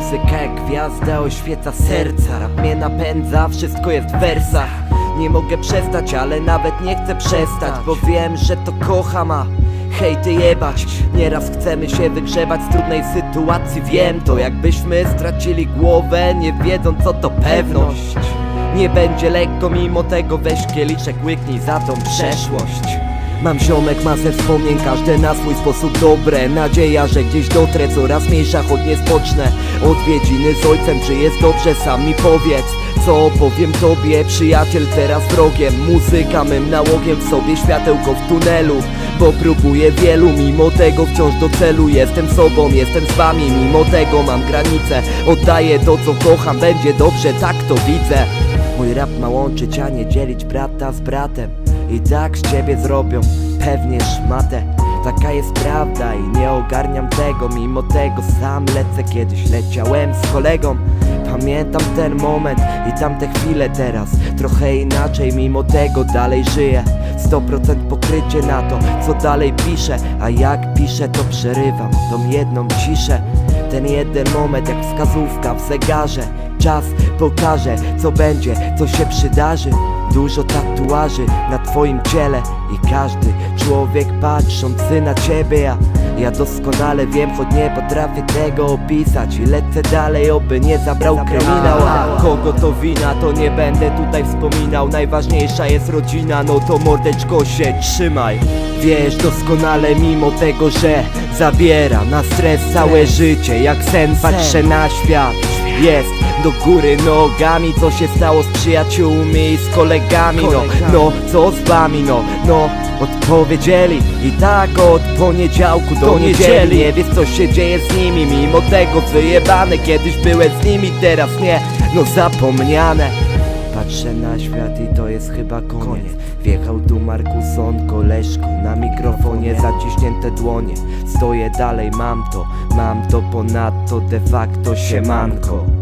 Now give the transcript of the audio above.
Muzyka jak gwiazda oświeca serca. Rap mnie napędza, wszystko jest w wersach. Nie mogę przestać, ale nawet nie chcę przestać Bo wiem, że to kocham, a hejty jebać. Nieraz chcemy się wygrzebać z trudnej sytuacji. Wiem to, jakbyśmy stracili głowę Nie wiedząc co to pewność. Nie będzie lekko, mimo tego weź kieliszek Łyknij za tą przeszłość Mam ziomek, masę wspomnień, każde na swój sposób dobre. Nadzieja, że gdzieś dotrę, coraz mniejsza, choć nie spocznę. Odwiedziny z ojcem, czy jest dobrze, sam mi powiedz. Co powiem tobie, przyjaciel teraz wrogiem Muzyka mym nałogiem, w sobie światełko w tunelu. Bo próbuję wielu, mimo tego wciąż do celu. Jestem sobą, jestem z wami, mimo tego mam granice. Oddaję to co kocham, będzie dobrze, tak to widzę. Mój rap ma łączyć, a nie dzielić brata z bratem I tak z ciebie zrobią pewnie szmatę. Taka jest prawda i nie ogarniam tego. Mimo tego sam lecę, kiedyś leciałem z kolegą. Pamiętam ten moment i tamte chwile. Teraz Trochę inaczej, mimo tego dalej żyję. 100% pokrycie na to, co dalej piszę. A jak piszę, to przerywam tą jedną ciszę. Ten jeden moment jak wskazówka w zegarze Czas pokaże co będzie, co się przydarzy. Dużo tatuaży na twoim ciele I każdy człowiek patrzący na ciebie Ja, ja doskonale wiem, choć nie potrafię tego opisać I lecę dalej, oby nie zabrał kryminał. A kogo to wina, to nie będę tutaj wspominał. Najważniejsza jest rodzina, no to mordeczko się trzymaj. Wiesz doskonale mimo tego, że zabiera na stres całe życie Jak sen patrzę na świat Jest? Do góry nogami Co się stało z przyjaciółmi i z kolegami? No, no, co z wami? No, no Odpowiedzieli i tak od poniedziałku do niedzieli. Nie wiesz co się dzieje z nimi Mimo tego wyjebane. Kiedyś byłem z nimi, teraz nie. No zapomniane Patrzę na świat i to jest chyba koniec. Wjechał tu Markuson, koleżku Na mikrofonie zaciśnięte dłonie. Stoję dalej, mam to, mam to Ponadto de facto siemanko